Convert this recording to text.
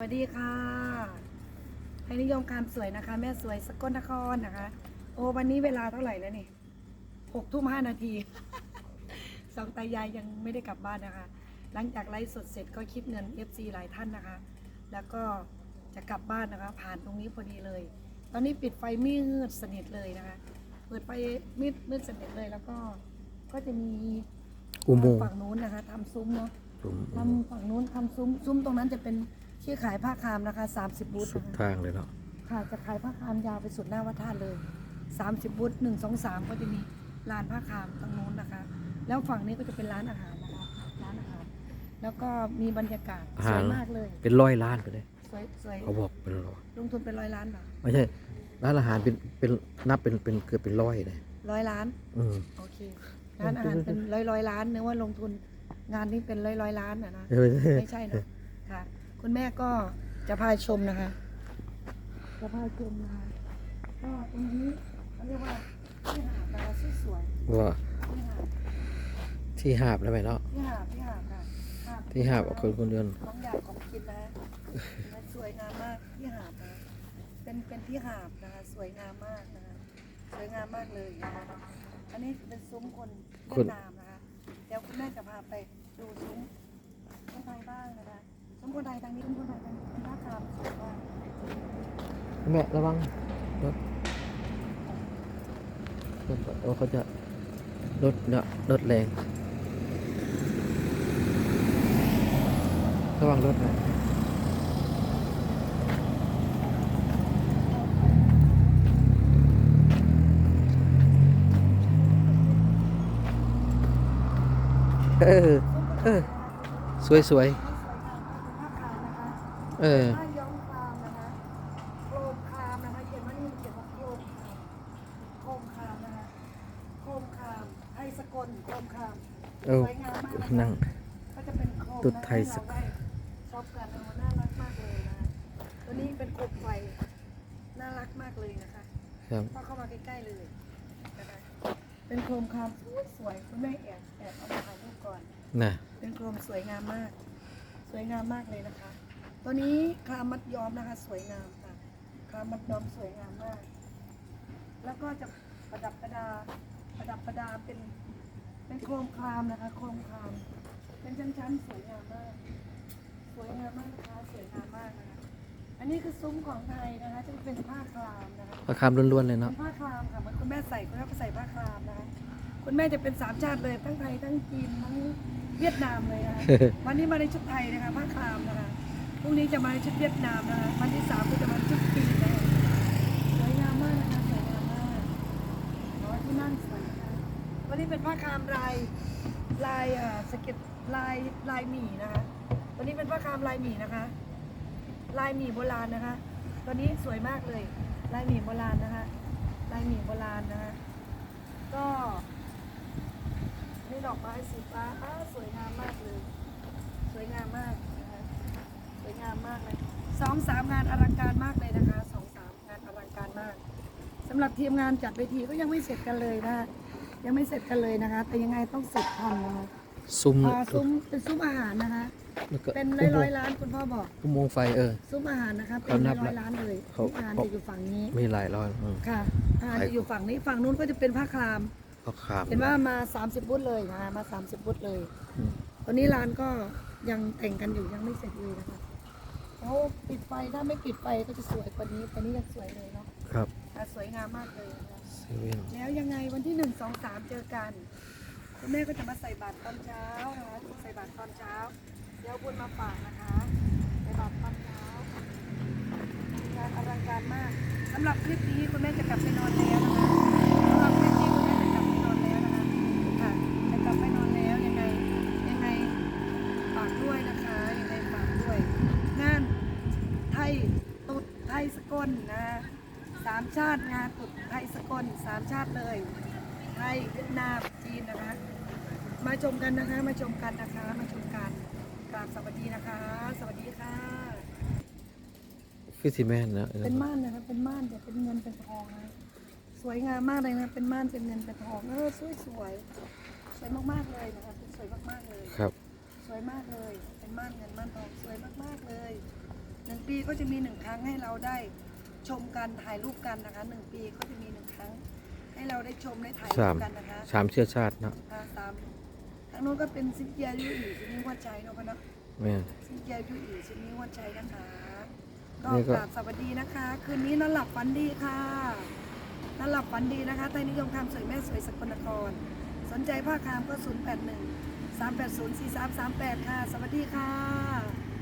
สวัสดีค่ะให้นิยมการสวยนะคะ แม่สวยสกลนครนะคะ โอ้วันนี้เวลาเท่าไหร่แล้วนี่หกทุ่มห้านาทีสองตายายยังไม่ได้กลับบ้านนะคะ หลังจากไลฟ์สดเสร็จก็คิดเงิน FC หลายท่านนะคะ แล้วก็จะกลับบ้านนะคะ ผ่านตรงนี้พอดีเลย ตอนนี้ปิดไฟมืดสนิทเลยนะคะ เปิดไฟมืดมืดสนิทเลยแล้วก็ก็จะมีอุโมงค์ฝั่งนู้นนะคะทำซุ้มเนาะอุโมงค์ทำฝั่งนู้นทำซุ้มซุ้มตรงนั้นจะเป็น ที่ขายผ้าคามนะคะ 30บูธสุดนะคะทางเลยเนาะค่ะจะขายผ้าคามยาวไปสุดหน้าวัดท่าเลย 30บูธหนึ่งสองสามก็จะมีร้านผ้าคามตรงนู้นนะคะ แล้วฝั่งนี้ก็จะเป็นร้านอาหารนะคะร้านอาหาร แล้วก็มีบรรยากาศสวยมากเลยเป็นร้อยล้านไปเลยสวยสวยเขาบอกเป็นร้อยลงทุนเป็นร้อยล้านบาทไม่ใช่ร้านอาหารเป็นเป็นนับเป็นเป็นเกือบเป็นร้อยเลยร้อยล้าน อืมโอเคร้านอาหารเป็นร้อยร้อยล้านนึกว่าลงทุนงานนี้เป็นร้อยร้อยล้านอะนะเออไม่ใช่นะค่ะ คุณแม่ก็จะพาชมนะคะ จะพาชมนะคะก็ตรงนี้เขาเรียกว่าที่หาดนะคะสวยว่าๆที่หาดที่หาบได้ไหมเนาะที่หาดที่หาดค่ะที่หาบเอาคนคนเดินของอยากของกินนะมันสวยงามมากที่หาดนะเป็นเป็นที่หาดนะคะสวยงามมากนะคะสวยงามมากเลยนะคะอันนี้เป็นซุ้มคนเวียดนามนะคะเดี๋ยวคุณแม่จะพาไปดูซุ้มคนไทยบ้างนะคะ ซุ้มคนไทยทางนี้ซุ้มคนไทยทางนี้นผ้าคามสวยมากแม่ระวังรถรถโอ้เขาจะรถเนี่ยรถแรงระวังรถนะเออเออสวยสวยๆ เออ ผ้าย้อมครามนะคะโครมครามนะคะเขียนว่านี่มันเขียนว่าโครมครามโครมครามนะคะโครมครามไทยสกลโครมครามเออ สวยงามมากนะคะนั่ง ก็จะเป็นโครมตุ๊ดไทยสสกกลชอบกันเอาน่ารักมากเลยนะคะตัวนี้เป็นโคมไฟน่ารักมากเลยนะคะ ครับต้องเข้ามาใกล้ๆเลยนะคะเป็นโครมครามสวยๆคุณแม่แอบแอบเอามาถ่ายรูปก่อน น่ะ เป็นโครมสวยงามมาก สวยงามมากเลยนะคะ ตัวนี้คลามมัดย้อมนะคะ สวยงามค่ะคลามมัดย้อมสวยงามมาก แล้วก็จะประดับประดา ประดับประดาเป็น เป็นโครมคลามนะคะ โครมคลาม เป็นชั้นๆสวยงามมาก สวยงามมากนะคะสวยงามมากนะคะ อันนี้คือซุ้มของไทยนะคะจะเป็นผ้าคลามนะคะประคำล้วนๆเลยเป็เนาะนผ้าคลามค่ะเหมันคุณแม่ใส่คุณแม่ก็ใส่ผ้าคลามนะคะ คุณแม่จะเป็นสามชาติเลยทั้งไทยทั้งจีนทั้งเวียดนามเลยนะคะ วันนี้มาในชุดไทยนะคะผ้าคลามนะคะพ รุ่งนี้จะมาชุดเวียดนามนะคะวันที่สามก็จะมาชุดจีนนะคะสวยงามมากนะคะสวยงามมากขอที่นั่งสวยนะคะวันนี้เป็นผ้าคลามลายลายอ่อสเก็ตลายลายหมี่นะคะวันนี้เป็นผ้าคลามลายหมี่นะคะ ลายหมี่โบราณนะคะตัวนี้สวยมากเลย ลายหมี่โบราณนะคะลายหมี่โบราณนะคะก็นี่ดอกไม้สีฟ้าอ้า สวยงามมากนะคะสวยงามมากเลยสองสามงานอลังการมากเลยนะคะสองสามงานอลังการมากสำหรับทีมงานจัดเวทีก็ยังไม่เสร็จกันเลยนะคะยังไม่เสร็จกันเลยนะคะ แต่ยังไงต้องเสร็จทันนะคะซุ้มอ่าซุ้มเป็นซุ้มอาหารนะคะแล้วก็เป็นร้อยร้อยๆล้านคุณพ่อบอกอุโมงค์ไฟเออซุ้มอาหารนะคะเป็นเขานับร้อยๆล้านเลยเขาซุ้มอาหารจะอยู่ฝั่งนี้มีหลายร้อยอืมค่ะอาหารจะอยู่ฝั่งนี้ฝั่งนู้นก็จะเป็นผ้าคลามเขาขามเห็นว่ามา30บุตเลยนะมา30บุตเลยอืมตอนนี้ร้านก็ยังแต่งกันอยู่ยังไม่เสร็จเลยนะคะ แล้วปิดไฟถ้าไม่ปิดไฟก็จะสวยกว่านี้ตอนนี้ยังสวยเลยเนาะครับอะสวยงามมากเลยนะคะเซเว่นแล้วยังไงวันที่หนึ่งสองสามเจอกันคุณแม่ก็จะมาใส่บาตรตอนเช้านะคะใส่บาตรตอนเช้าเดี๋ยวบุญมาฝากนะคะใส่บาตรตอนเช้างานอลังการมากสำหรับคลิปนี้คุณแม่จะกลับไปนอนแล้วนะคะสำหรับคลิปนี้คุณแม่จะกลับไปนอนแล้วนะคะค่ะจะกลับไปนอนแล้วยังไงยังไงฝากด้วยนะคะยังไงฝากด้วย งานไทยตุดไทยสก ลนะสามชาติงานตุดไทยสกลสามชาติเลยไทยเวียดนามจีนนะคะ มาชมกันนะคะ มาชมกันนะคะ มาชมกันกราบสวัสดีนะคะ สวัสดีค่ะฟิสิแมนนะเป็นม่านนะคะเป็นม่านแต่เป็นเงินเป็นทองนะสวยงามมากเลยนะเป็นม่านเป็นเงินเป็นทองเออสวยสวยสวยมากๆเลยนะคะสวยมากๆเลยครับ สวยมากเลยเป็นม่านเงินม่านทองสวยมากๆเลยหนึ่งก็จะมีหนึ่งครั้งให้เราได้ ชมกันถ่ายรูปกันนะคะหนึ่งปีก็จะมีหนึ่งครั้ง ให้เราได้ชมได้ถ่ายรูสามปกันนะคะสามเชื้อชาติเนาะอ่าสามทางโน้นก็เป็นซินเจียยุอีซินนี้วัดใจเนาะพ่อเนาะแม่น ซินเจียยุอีซินนี้วัดใจนะคะก็นี่ก็ กราบสวัสดีนะคะ คืนนี้นอนหลับฝันดีค่ะนอนหลับฝันดีนะคะไทยนิยมคำสวยแม่สวยสกลนคร สนใจผ้าคามก็ 0 8 1 3 8 0 4 3 3 8 ค่ะ สวัสดีค่ะ